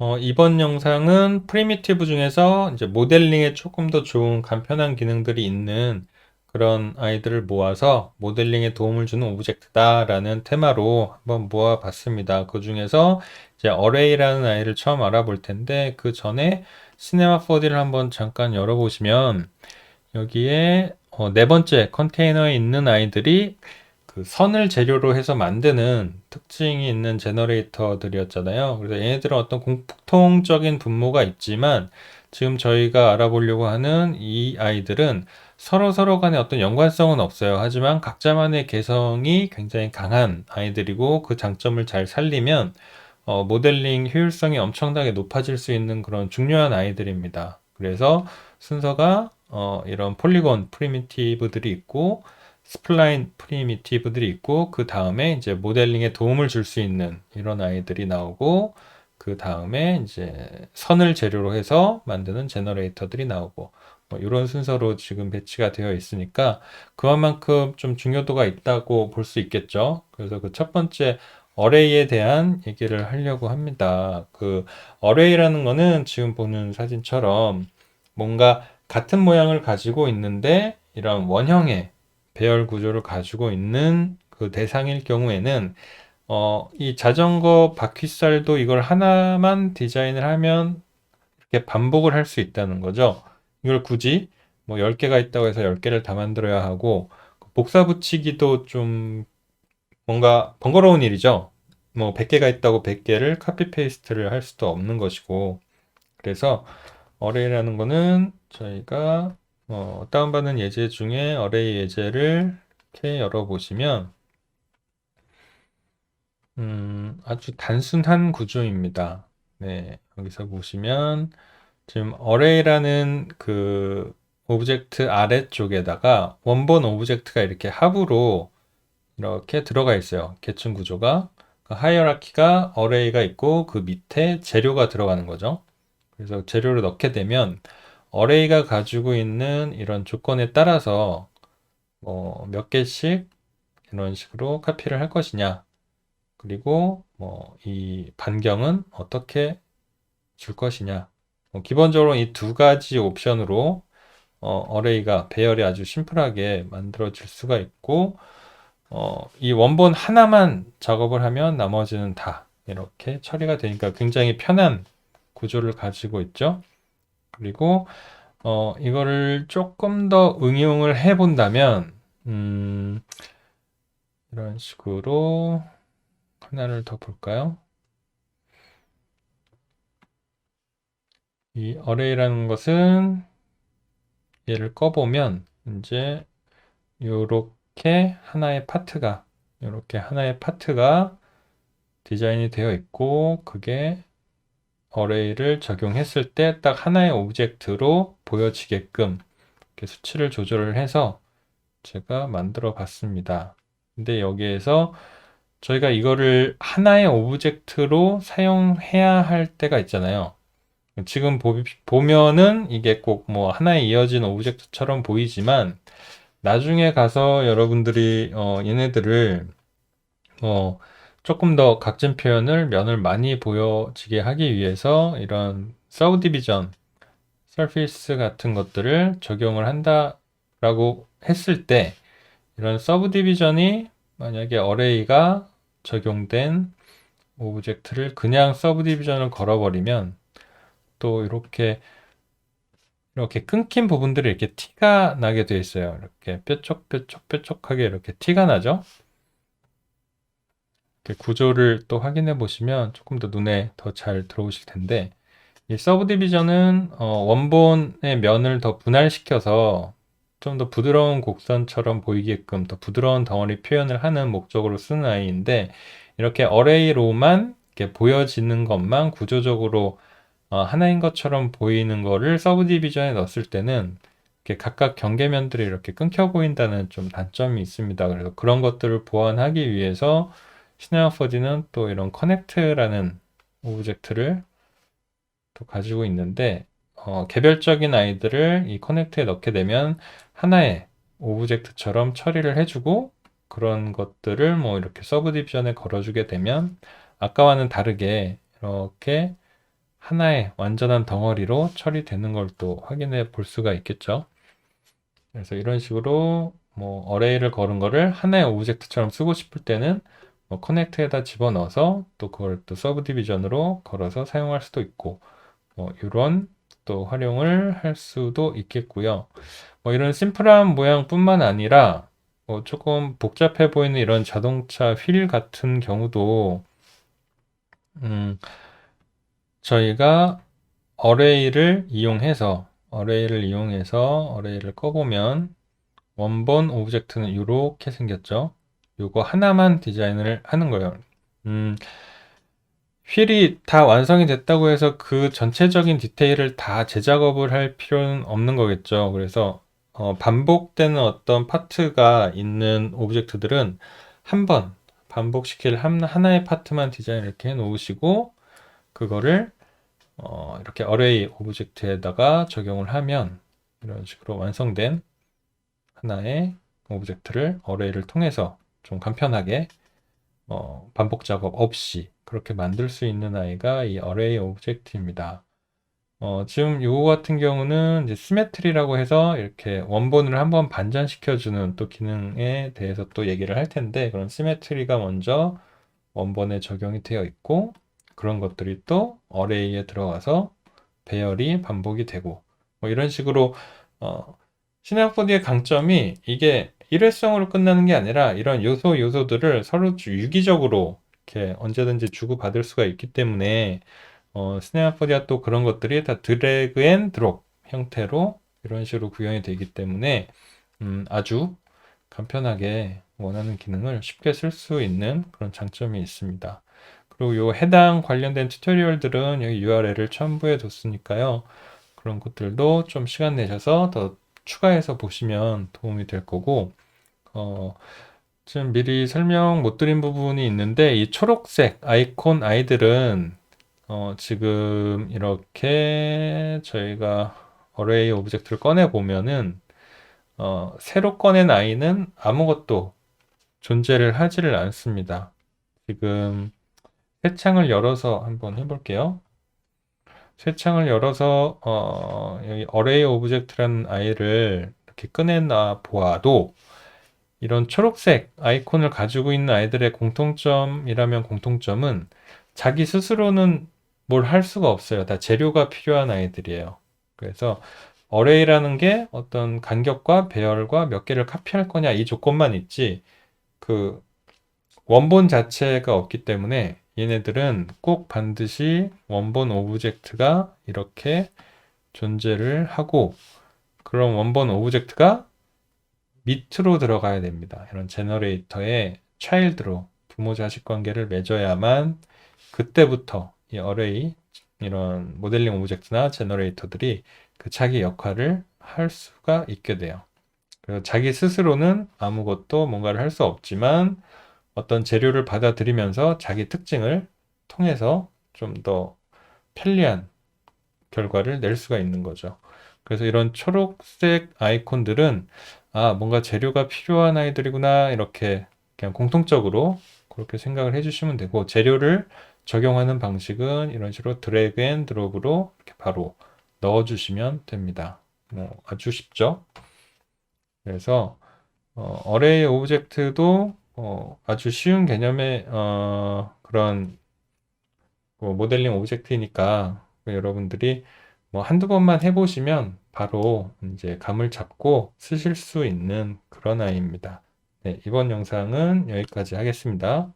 어, 이번 영상은 프리미티브 중에서 이제 모델링에 조금 더 좋은 간편한 기능들이 있는 그런 아이들을 모아서 모델링에 도움을 주는 오브젝트다라는 테마로 한번 모아봤습니다. 그 중에서 이제 어레이라는 아이를 처음 알아볼 텐데 그 전에 시네마 4D를 한번 잠깐 열어보시면 여기에 어, 네 번째 컨테이너에 있는 아이들이 그 선을 재료로 해서 만드는 특징이 있는 제너레이터들이었잖아요. 그래서 얘네들은 어떤 공통적인 분모가 있지만 지금 저희가 알아보려고 하는 이 아이들은 서로 서로 간에 어떤 연관성은 없어요. 하지만 각자만의 개성이 굉장히 강한 아이들이고 그 장점을 잘 살리면 어, 모델링 효율성이 엄청나게 높아질 수 있는 그런 중요한 아이들입니다. 그래서 순서가 어, 이런 폴리곤 프리미티브들이 있고 스플라인 프리미티브들이 있고 그 다음에 이제 모델링에 도움을 줄 수 있는 이런 아이들이 나오고 그 다음에 이제 선을 재료로 해서 만드는 제너레이터들이 나오고 뭐 이런 순서로 지금 배치가 되어 있으니까 그만큼 좀 중요도가 있다고 볼 수 있겠죠. 그래서 그 첫 번째 어레이에 대한 얘기를 하려고 합니다. 그 어레이라는 거는 지금 보는 사진처럼 뭔가 같은 모양을 가지고 있는데 이런 원형의 배열 구조를 가지고 있는 그 대상일 경우에는 어, 이 자전거 바퀴살도 이걸 하나만 디자인을 하면 이렇게 반복을 할 수 있다는 거죠. 이걸 굳이 뭐 10개가 있다고 해서 10개를 다 만들어야 하고 복사 붙이기도 좀 뭔가 번거로운 일이죠. 뭐 100개가 있다고 100개를 카피 페이스트를 할 수도 없는 것이고 그래서 어레이라는 거는 저희가 어, 다운받은 예제 중에 어레이 예제를 이렇게 열어보시면 음, 아주 단순한 구조입니다. 네, 여기서 보시면 지금 어레이라는 그 오브젝트 아래쪽에다가 원본 오브젝트가 이렇게 합으로 이렇게 들어가 있어요. 계층 구조가. 그 하이어라키가 어레이가 있고 그 밑에 재료가 들어가는 거죠. 그래서 재료를 넣게 되면 어레이가 가지고 있는 이런 조건에 따라서 뭐 몇 개씩 이런 식으로 카피를 할 것이냐. 그리고 뭐 이 반경은 어떻게 줄 것이냐. 뭐 기본적으로 이 두 가지 옵션으로 어, 레이가 배열이 아주 심플하게 만들어질 수가 있고 어, 이 원본 하나만 작업을 하면 나머지는 다 이렇게 처리가 되니까 굉장히 편한 구조를 가지고 있죠. 그리고 어, 이거를 조금 더 응용을 해 본다면 음, 이런 식으로 하나를 더 볼까요? 이 어레이라는 것은 얘를 꺼보면 이제 이렇게 하나의 파트가 이렇게 하나의 파트가 디자인이 되어 있고 그게 어레이를 적용했을 때 딱 하나의 오브젝트로 보여지게끔 이렇게 수치를 조절을 해서 제가 만들어 봤습니다. 근데 여기에서 저희가 이거를 하나의 오브젝트로 사용해야 할 때가 있잖아요. 지금 보, 보면은 이게 꼭 뭐 하나에 이어진 오브젝트처럼 보이지만 나중에 가서 여러분들이 어, 얘네들을 어, 조금 더 각진 표현을 면을 많이 보여지게 하기 위해서 이런 서브 디비전, 서피스 같은 것들을 적용을 한다라고 했을 때 이런 서브 디비전이 만약에 어레이가 적용된 오브젝트를 그냥 서브 디비전을 걸어버리면 또 이렇게 이렇게 끊긴 부분들이 이렇게 티가 나게 되어 있어요. 이렇게 뾰족뾰족뾰족하게 이렇게 티가 나죠. 구조를 또 확인해 보시면 조금 더 눈에 더 잘 들어오실 텐데 이 서브 디비전은 어, 원본의 면을 더 분할시켜서 좀 더 부드러운 곡선처럼 보이게끔 더 부드러운 덩어리 표현을 하는 목적으로 쓰는 아이인데 이렇게 어레이로만 이렇게 보여지는 것만 구조적으로 어, 하나인 것처럼 보이는 거를 서브 디비전에 넣었을 때는 각각 경계면들이 이렇게 끊겨 보인다는 좀 단점이 있습니다. 그래서 그런 것들을 보완하기 위해서 시네마 4D는 또 이런 커넥트라는 오브젝트를 또 가지고 있는데 어, 개별적인 아이들을 이 커넥트에 넣게 되면 하나의 오브젝트처럼 처리를 해주고 그런 것들을 뭐 이렇게 서브 디비전에 걸어주게 되면 아까와는 다르게 이렇게 하나의 완전한 덩어리로 처리되는 걸 또 확인해 볼 수가 있겠죠. 그래서 이런 식으로 뭐 어레이를 걸은 거를 하나의 오브젝트처럼 쓰고 싶을 때는 뭐 커넥트에다 집어넣어서 또 그걸 또 서브 디비전으로 걸어서 사용할 수도 있고 뭐 이런 또 활용을 할 수도 있겠고요. 뭐 이런 심플한 모양뿐만 아니라 뭐 조금 복잡해 보이는 이런 자동차 휠 같은 경우도 음, 저희가 어레이를 이용해서 어레이를 이용해서 어레이를 꺼보면 원본 오브젝트는 이렇게 생겼죠. 요거 하나만 디자인을 하는 거예요. 음, 휠이 다 완성이 됐다고 해서 그 전체적인 디테일을 다 재작업을 할 필요는 없는 거겠죠. 그래서 어, 반복되는 어떤 파트가 있는 오브젝트들은 한 번 반복시킬 한, 하나의 파트만 디자인 이렇게 해 놓으시고 그거를 어, 이렇게 어레이 오브젝트에다가 적용을 하면 이런 식으로 완성된 하나의 오브젝트를 어레이를 통해서 좀 간편하게 어, 반복 작업 없이 그렇게 만들 수 있는 아이가 이 어레이 오브젝트입니다. 어, 지금 요거 같은 경우는 이제 시메트리라고 해서 이렇게 원본을 한번 반전시켜주는 또 기능에 대해서 또 얘기를 할 텐데 그런 시메트리가 먼저 원본에 적용이 되어 있고 그런 것들이 또 어레이에 들어가서 배열이 반복이 되고 뭐 이런 식으로 어, 시나포드의 강점이 이게 일회성으로 끝나는 게 아니라 이런 요소 요소들을 서로 유기적으로 이렇게 언제든지 주고받을 수가 있기 때문에 어, 스네아포디아 또 그런 것들이 다 드래그 앤 드롭 형태로 이런 식으로 구현이 되기 때문에 음, 아주 간편하게 원하는 기능을 쉽게 쓸 수 있는 그런 장점이 있습니다. 그리고 요 해당 관련된 튜토리얼들은 여기 URL을 첨부해 뒀으니까요. 그런 것들도 좀 시간 내셔서 더 추가해서 보시면 도움이 될 거고, 어, 지금 미리 설명 못 드린 부분이 있는데, 이 초록색 아이콘 아이들은, 어, 지금 이렇게 저희가 어레이 오브젝트를 꺼내 보면은, 어, 새로 꺼낸 아이는 아무것도 존재를 하지를 않습니다. 지금 새 창을 열어서 한번 해볼게요. 새 창을 열어서 어, 여기 어레이 오브젝트라는 아이를 이렇게 꺼내놔 보아도 이런 초록색 아이콘을 가지고 있는 아이들의 공통점이라면 공통점은 자기 스스로는 뭘 할 수가 없어요. 다 재료가 필요한 아이들이에요. 그래서 어레이라는 게 어떤 간격과 배열과 몇 개를 카피할 거냐 이 조건만 있지 그 원본 자체가 없기 때문에 얘네들은 꼭 반드시 원본 오브젝트가 이렇게 존재를 하고 그런 원본 오브젝트가 밑으로 들어가야 됩니다. 이런 제너레이터에 차일드로 부모 자식 관계를 맺어야만 그때부터 이 어레이 이런 모델링 오브젝트나 제너레이터들이 그 자기 역할을 할 수가 있게 돼요. 그래서 자기 스스로는 아무것도 뭔가를 할 수 없지만 어떤 재료를 받아들이면서 자기 특징을 통해서 좀 더 편리한 결과를 낼 수가 있는 거죠. 그래서 이런 초록색 아이콘들은 아, 뭔가 재료가 필요한 아이들이구나 이렇게 그냥 공통적으로 그렇게 생각을 해주시면 되고 재료를 적용하는 방식은 이런 식으로 드래그 앤 드롭으로 이렇게 바로 넣어주시면 됩니다. 뭐 아주 쉽죠? 그래서 어, 어레이 오브젝트도 어, 아주 쉬운 개념의 어, 그런 뭐 모델링 오브젝트이니까 여러분들이 뭐 한두 번만 해보시면 바로 이제 감을 잡고 쓰실 수 있는 그런 아이입니다. 네, 이번 영상은 여기까지 하겠습니다.